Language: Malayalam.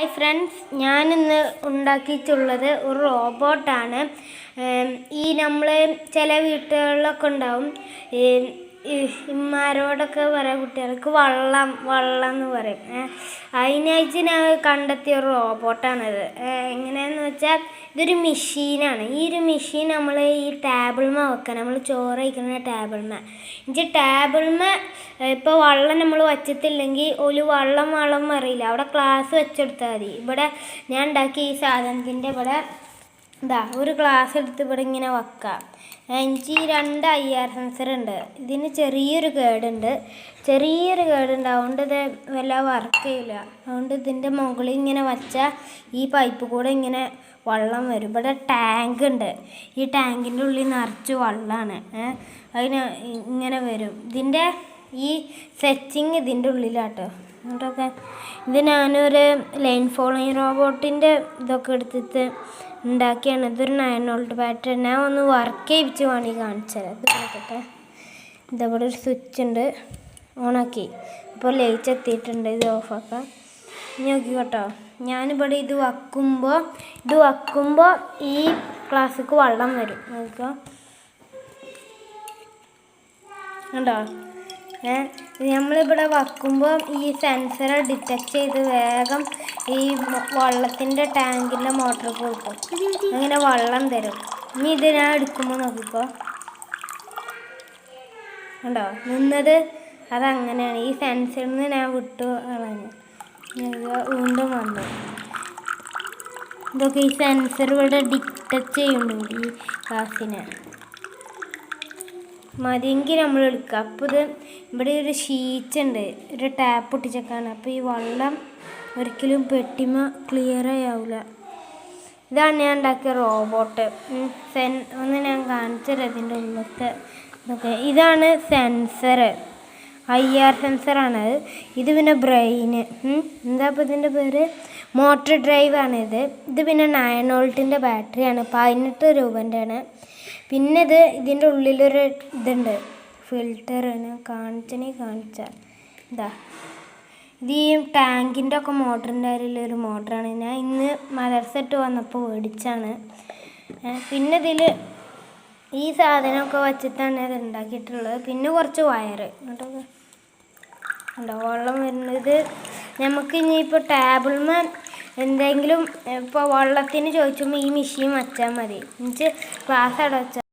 ഹായ് ഫ്രണ്ട്സ് ഞാനിന്ന് ഉണ്ടാക്കിയിട്ടുള്ളത് ഒരു റോബോട്ടാണ് ഈ നമ്മൾ ചില വീട്ടുകളിലൊക്കെ ഉണ്ടാവും. ഇമ്മാരോടൊക്കെ പറയാം കുട്ടികൾക്ക് വള്ളം വള്ളം എന്ന് പറയും അതിനായിട്ട് ഞാൻ കണ്ടെത്തിയ ഒരു റോബോട്ടാണിത്. ഏ, എങ്ങനെയാന്ന് വെച്ചാൽ ഇതൊരു മെഷീനാണ്. ഈ ഒരു മെഷീൻ നമ്മൾ ഈ ടേബിൾമ വെക്കുക നമ്മൾ ചോറ് കഴിക്കുന്ന ടേബിൾമ. എന്നുവെച്ചാൽ ടേബിൾമ ഇപ്പോൾ വള്ളം നമ്മൾ വച്ചിട്ടില്ലെങ്കിൽ ഒരു വള്ളം വള്ളം അറിയില്ല. അവിടെ ക്ലാസ് വെച്ചെടുത്താൽ മതി. ഇവിടെ ഞാൻ ഉണ്ടാക്കിയ ഈ സാധനത്തിന്റെ ഇവിടെ ഇതാ ഒരു ക്ലാസ് എടുത്ത് ഇവിടെ ഇങ്ങനെ വെക്കാം. എനിക്ക് രണ്ട് ഐ ആർ സെൻസർ ഉണ്ട്. ഇതിന് ചെറിയൊരു കേടുണ്ട്. ചെറിയൊരു കേടുണ്ട്. അതുകൊണ്ട് ഇത് വല്ല വർക്ക് ചെയ്യില്ല അതുകൊണ്ട് ഇതിന്റെ മുകളിൽ ഇങ്ങനെ വച്ചാൽ ഈ പൈപ്പ് കൂടെ ഇങ്ങനെ വെള്ളം വരും. ഇവിടെ ടാങ്ക് ഉണ്ട്. ഈ ടാങ്കിന്റെ ഉള്ളിൽ നിറച്ച് വെള്ളമാണ് അതിന് ഇങ്ങനെ വരും. ഇതിന്റെ ഈ സെറ്റിങ് ഇതിന്റെ ഉള്ളിലാട്ടോ. എന്നിട്ടൊക്കെ ഇത് ഞാനൊരു ലൈൻ ഫോളോയിങ് റോബോട്ടിന്റെ ഇതൊക്കെ എടുത്തിട്ട് ഉണ്ടാക്കിയാണ്. ഇതൊരു നയൻ വോൾട്ട് ബാറ്ററി ഞാൻ ഒന്ന് വർക്ക് ചെയ്യിപ്പിച്ച് വേണമെങ്കിൽ കാണിച്ചത് ഇത് നോക്കട്ടെ. ഇതവിടെ ഒരു സ്വിച്ച് ഉണ്ട്. ഓണാക്കി അപ്പോൾ ലൈറ്റ് എത്തിയിട്ടുണ്ട്. ഇത് ഓഫാക്കാം ഇനി നോക്കിക്കോട്ടോ. ഞാനിവിടെ ഇത് വയ്ക്കുമ്പോൾ ഇത് വയ്ക്കുമ്പോൾ ഈ ക്ലാസ്സിക്ക് വെള്ളം വരും. നോക്കിക്കോ. കണ്ടോ? നമ്മളിവിടെ വയ്ക്കുമ്പോൾ ഈ സെൻസർ ഡിറ്റക്ട് ചെയ്ത് വേഗം ഈ വെള്ളത്തിന്റെ ടാങ്കിന്റെ മോട്ടർ കൊടുക്കും അങ്ങനെ വെള്ളം തരും. ഇനി ഇത് ഞാൻ എടുക്കുമ്പോൾ നോക്കിക്കോ. ഉണ്ടോ നിന്നത് അതങ്ങനെയാണ്. ഈ സെൻസറിൽ നിന്ന് ഞാൻ വിട്ടു കളഞ്ഞു. വീണ്ടും വന്നു. ഇതൊക്കെ ഈ സെൻസർ ഇവിടെ ഡിറ്റക്ട് ചെയ്യുന്നുണ്ട് ഈ ക്ലാസ്സിനെ മതിയെങ്കിൽ നമ്മൾ എടുക്കുക. അപ്പോൾ ഇത് ഇവിടെ ഒരു ഷീറ്റ് ഉണ്ട് ഒരു ടാപ്പ് ഒട്ടിച്ചേക്കാണ്. അപ്പോൾ ഈ വെള്ളം ഒരിക്കലും പെട്ടിമ ക്ലിയർ ആവില്ല ഇതാണ് ഞാൻ ഉണ്ടാക്കിയ റോബോട്ട് സെൻ ഒന്ന് ഞാൻ കാണിച്ചത് ഇതിന്റെ ഉള്ളത്തെ ഇതൊക്കെ. ഇതാണ് സെൻസർ ഐ ആർ സെൻസറാണത് ഇത് പിന്നെ ബ്രെയിന് എന്താ ഇപ്പോൾ ഇതിന്റെ പേര്? മോട്ടർ ഡ്രൈവാണ് ഇത് പിന്നെ നയൻ വോൾട്ടിന്റെ ബാറ്ററിയാണ് പതിനെട്ട് രൂപന്റെയാണ് പിന്നെ ഇത് ഇതിന്റെ ഉള്ളിലൊരു ഇതുണ്ട് ഫിൽറ്ററാണ് കാണിച്ചനെ കാണിച്ച ഇതാ. ഇത് ഈ ടാങ്കിന്റെ ഒക്കെ മോട്ടറിന്റെ ഒരു മോട്ടറാണ്. ഞാൻ ഇന്ന് മദർസെറ്റ് വന്നപ്പോൾ മേടിച്ചാണ്. പിന്നെ ഇതിൽ ഈ സാധനമൊക്കെ വച്ചിട്ടാണ് ഇത് ഉണ്ടാക്കിയിട്ടുള്ളത്. പിന്നെ കുറച്ച് വയറ്. എന്നിട്ടൊക്കെ ഉണ്ടോ വെള്ളം വരുന്നത് നമുക്ക് ഇനിയിപ്പോൾ ടേബിൾമ എന്തെങ്കിലും ഇപ്പോൾ വെള്ളത്തിന് ചോദിച്ചുമ്പോൾ ഈ മെഷീൻ വെച്ചാൽ മതി. എന്നിട്ട് ക്ലാസ് അവിടെ വെച്ചാൽ